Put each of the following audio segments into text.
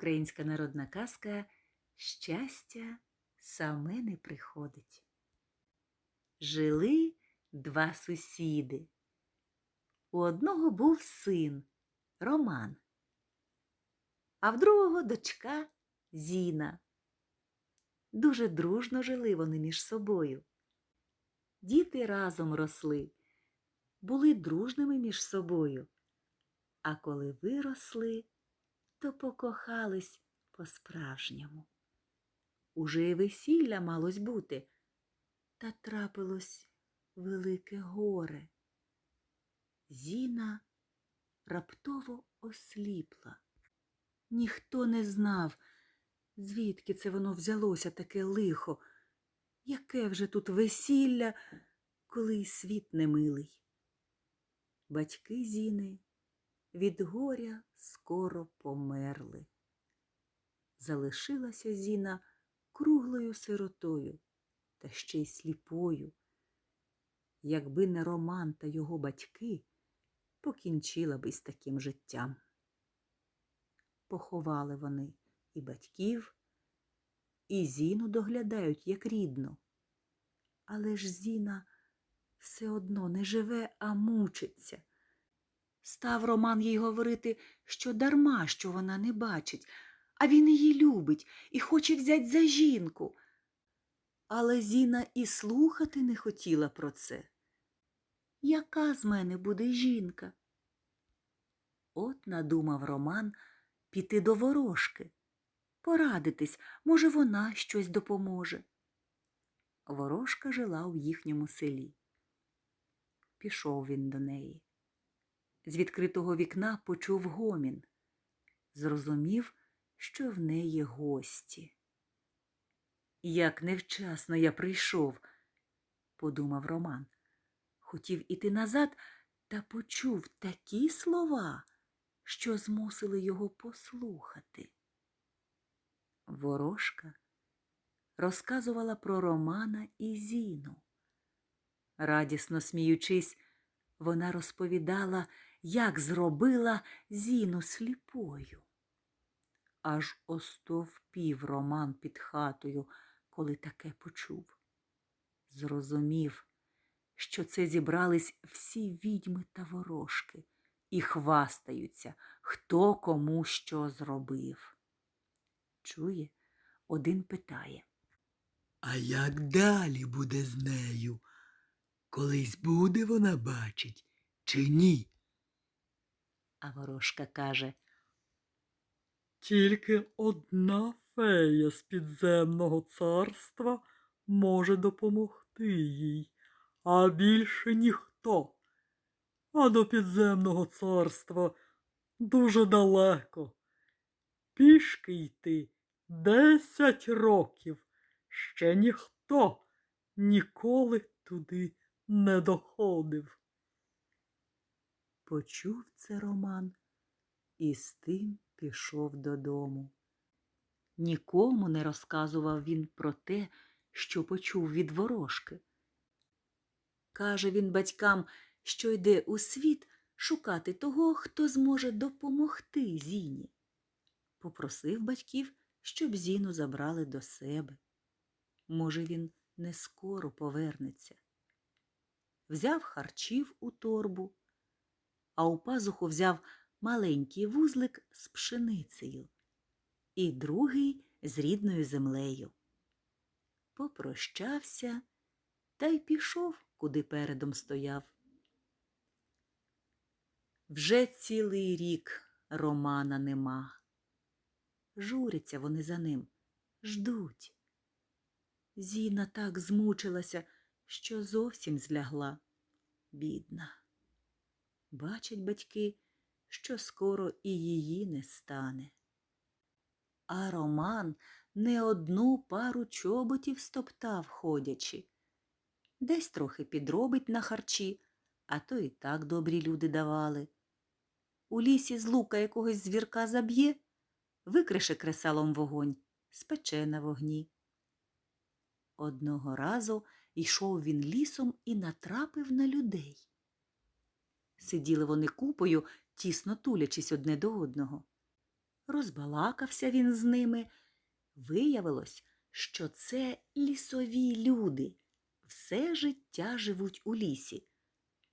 Українська народна казка Щастя саме не приходить. Жили два сусіди. У одного був син Роман, а в другого дочка Зіна. Дуже дружно жили вони між собою. Діти разом росли, були дружними між собою. А коли виросли, то покохались по-справжньому. Уже й весілля малось бути, та трапилось велике горе. Зіна раптово осліпла. Ніхто не знав, звідки це воно взялося таке лихо, яке вже тут весілля, коли й світ немилий. Батьки Зіни від горя скоро померли. Залишилася Зіна круглою сиротою та ще й сліпою. Якби не Роман та його батьки, покінчила би з таким життям. Поховали вони і батьків, і Зіну доглядають як рідну. Але ж Зіна все одно не живе, а мучиться. Став Роман їй говорити, що дарма, що вона не бачить, а він її любить і хоче взять за жінку. Але Зіна і слухати не хотіла про це. Яка з мене буде жінка? От надумав Роман піти до ворожки, порадитись, може, вона щось допоможе. Ворожка жила у їхньому селі. Пішов він до неї. З відкритого вікна почув гомін. Зрозумів, що в неї гості. Як невчасно я прийшов, подумав Роман. Хотів іти назад та почув такі слова, що змусили його послухати. Ворожка розказувала про Романа і Зіну. Радісно сміючись, вона розповідала, як зробила Зіну сліпою. Аж остовпів Роман під хатою, коли таке почув. Зрозумів, що це зібрались всі відьми та ворожки і хвастаються, хто кому що зробив. Чує, один питає. А як далі буде з нею? Колись буде вона бачить чи ні? А ворожка каже, Тільки одна фея з підземного царства може допомогти їй, а більше ніхто. А до підземного царства дуже далеко. Пішки йти десять років. Ще ніхто ніколи туди не доходив. Почув це Роман і з тим пішов додому. Нікому не розказував він про те, що почув від ворожки. Каже він батькам, що йде у світ шукати того, хто зможе допомогти Зіні. Попросив батьків, щоб Зіну забрали до себе. Може, він не скоро повернеться. Взяв харчів у торбу, а у пазуху взяв маленький вузлик з пшеницею і другий з рідною землею. Попрощався та й пішов, куди передом стояв. Вже цілий рік Романа нема. Журяться вони за ним, ждуть. Зіна так змучилася, що зовсім злягла, бідна. Бачать батьки, що скоро і її не стане. А Роман не одну пару чоботів стоптав ходячи. Десь трохи підробить на харчі, а то і так добрі люди давали. У лісі з лука якогось звірка заб'є, викрише кресалом вогонь, спече на вогні. Одного разу йшов він лісом і натрапив на людей. Сиділи вони купою, тісно тулячись одне до одного. Розбалакався він з ними. Виявилось, що це лісові люди. Все життя живуть у лісі.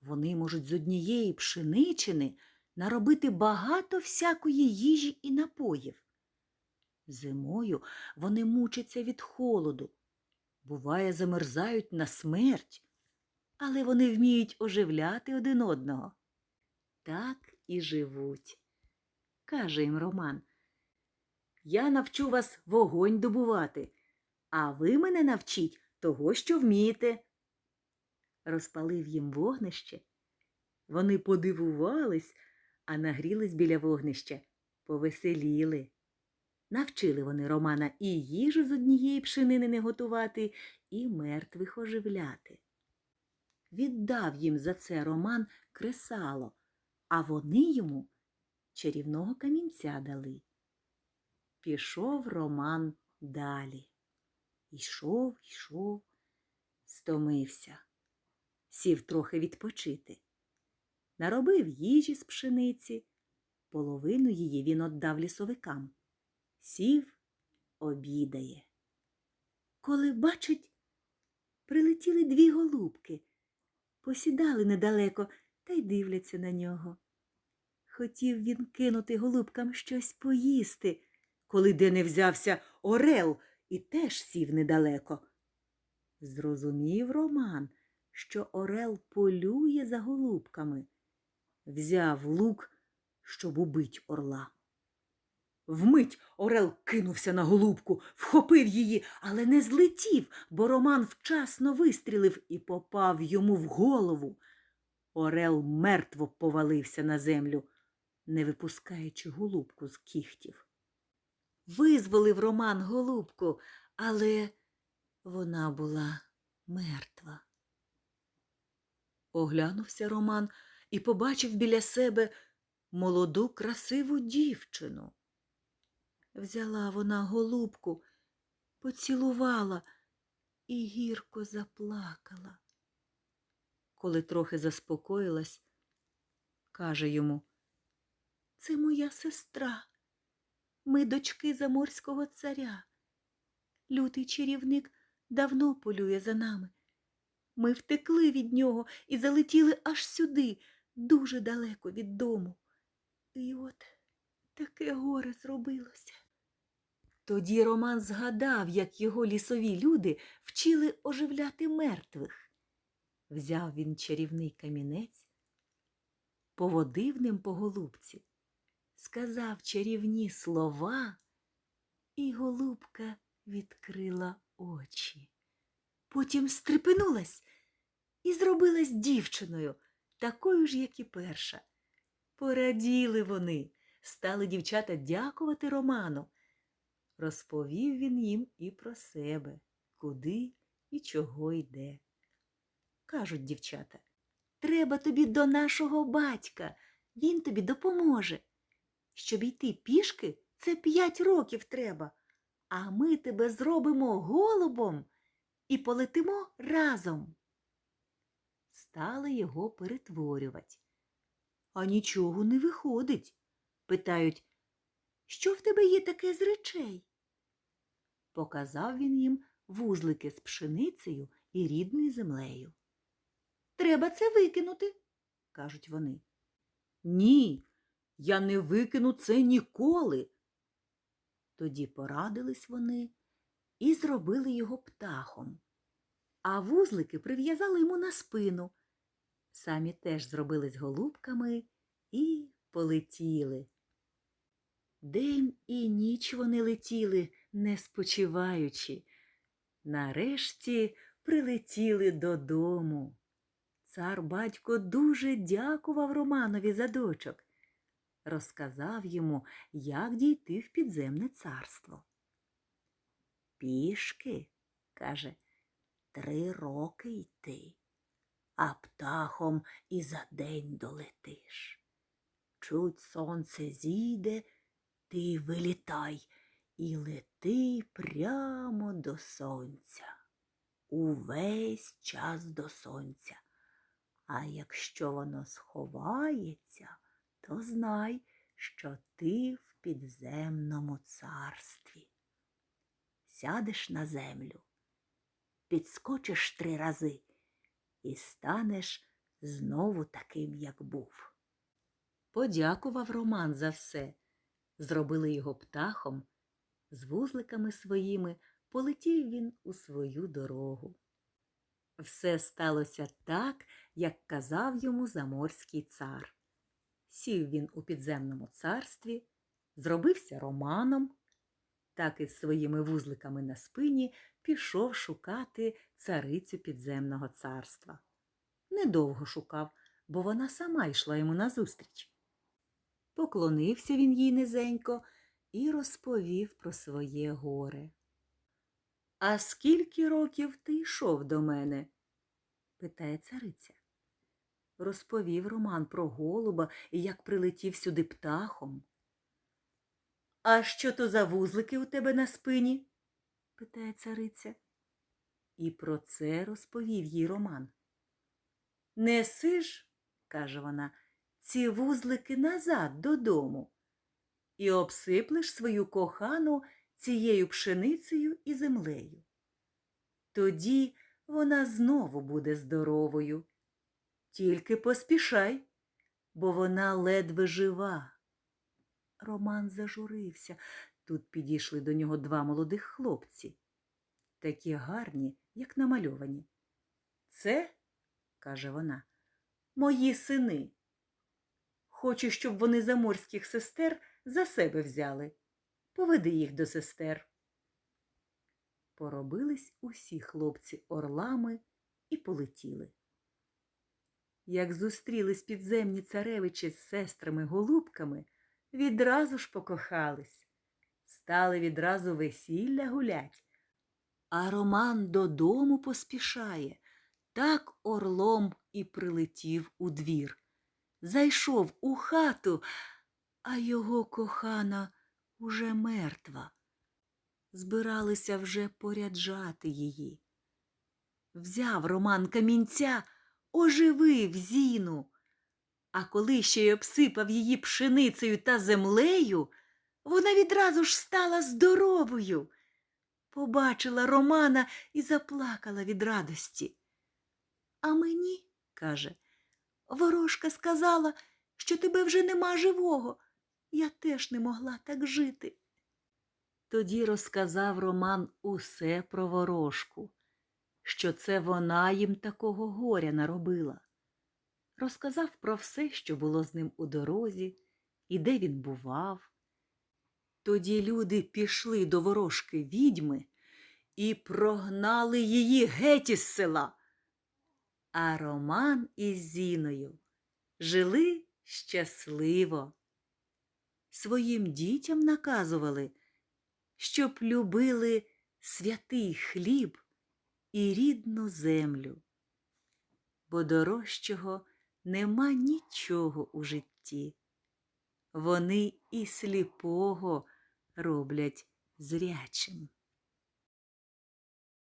Вони можуть з однієї пшеничини наробити багато всякої їжі і напоїв. Зимою вони мучаться від холоду, буває, замерзають на смерть, але вони вміють оживляти один одного. Так і живуть. Каже їм Роман. Я навчу вас вогонь добувати, а ви мене навчіть того, що вмієте. Розпалив їм вогнище. Вони подивувались, а нагрілись біля вогнища, повеселіли. Навчили вони Романа і їжу з однієї пшенини не готувати, і мертвих оживляти. Віддав їм за це Роман кресало, а вони йому чарівного камінця дали. Пішов Роман далі. Йшов, йшов, стомився, сів трохи відпочити. Наробив їжі з пшениці, половину її він отдав лісовикам. Сів, обідає. Коли бачить, прилетіли дві голубки, посідали недалеко та й дивляться на нього. Хотів він кинути голубкам щось поїсти, коли де не взявся орел і теж сів недалеко. Зрозумів Роман, що орел полює за голубками. Взяв лук, щоб убить орла. Вмить орел кинувся на голубку, вхопив її, але не злетів, бо Роман вчасно вистрілив і попав йому в голову. Орел мертво повалився на землю, не випускаючи голубку з кіхтів. Визволив Роман голубку, але вона була мертва. Оглянувся Роман і побачив біля себе молоду красиву дівчину. Взяла вона голубку, поцілувала і гірко заплакала. Коли трохи заспокоїлась, каже йому Це моя сестра. Ми дочки заморського царя. Лютий чарівник давно полює за нами. Ми втекли від нього і залетіли аж сюди, дуже далеко від дому. І от таке горе зробилося. Тоді Роман згадав, як його лісові люди вчили оживляти мертвих. Взяв він чарівний камінець, поводив ним по голубці, сказав чарівні слова, і голубка відкрила очі. Потім стрепенулась і зробилась дівчиною, такою ж, як і перша. Пораділи вони, стали дівчата дякувати Роману. Розповів він їм і про себе, куди і чого йде. Кажуть дівчата, треба тобі до нашого батька, він тобі допоможе. Щоб йти пішки, це п'ять років треба, а ми тебе зробимо голубом і полетимо разом. Стали його перетворювати. А нічого не виходить. Питають, що в тебе є таке з речей? Показав він їм вузлики з пшеницею і рідною землею. Треба це викинути, кажуть вони. Ні, я не викину це ніколи. Тоді порадились вони і зробили його птахом, а вузлики прив'язали йому на спину. Самі теж зробились голубками і полетіли. День і ніч вони летіли, не спочиваючи. Нарешті прилетіли додому. Цар батько дуже дякував Романові за дочок. Розказав йому, як дійти в підземне царство. Пішки, каже, три роки йти, а птахом і за день долетиш. Чуть сонце зійде, ти вилітай і лети прямо до сонця. Увесь час до сонця. А якщо воно сховається, то знай, що ти в підземному царстві. Сядеш на землю, підскочиш три рази і станеш знову таким, як був. Подякував Роман за все. Зробили його птахом, з вузликами своїми полетів він у свою дорогу. Все сталося так, як казав йому заморський цар. Сів він у підземному царстві, зробився романом, так із своїми вузликами на спині пішов шукати царицю підземного царства. Недовго шукав, бо вона сама йшла йому назустріч. Поклонився він їй низенько і розповів про своє горе. А скільки років ти йшов до мене? питає цариця. Розповів Роман про голуба і як прилетів сюди птахом. А що то за вузлики у тебе на спині? питає цариця. І про це розповів їй Роман. Неси ж, каже вона, ці вузлики назад додому і обсиплеш свою кохану цією пшеницею і землею. Тоді вона знову буде здоровою. Тільки поспішай, бо вона ледве жива. Роман зажурився. Тут підійшли до нього два молодих хлопці, такі гарні, як намальовані. Це, каже вона, мої сини. Хочу, щоб вони заморських сестер за себе взяли. Поведи їх до сестер. Поробились усі хлопці орлами і полетіли. Як зустрілись підземні царевичі з сестрами голубками, відразу ж покохались, стали відразу весілля гулять. А Роман додому поспішає, так орлом і прилетів у двір. Зайшов у хату, а його кохана уже мертва. Збиралися вже поряджати її. Взяв Роман камінця, оживив зіну. А коли ще й обсипав її пшеницею та землею, вона відразу ж стала здоровою. Побачила Романа і заплакала від радості. А мені, каже, ворожка сказала, що тебе вже нема живого. Я теж не могла так жити. Тоді розказав Роман усе про ворожку, що це вона їм такого горя наробила. Розказав про все, що було з ним у дорозі, і де він бував. Тоді люди пішли до ворожки відьми і прогнали її геть із села. А Роман із Зіною жили щасливо. Своїм дітям наказували, щоб любили святий хліб і рідну землю, бо дорожчого нема нічого у житті. Вони і сліпого роблять зрячим.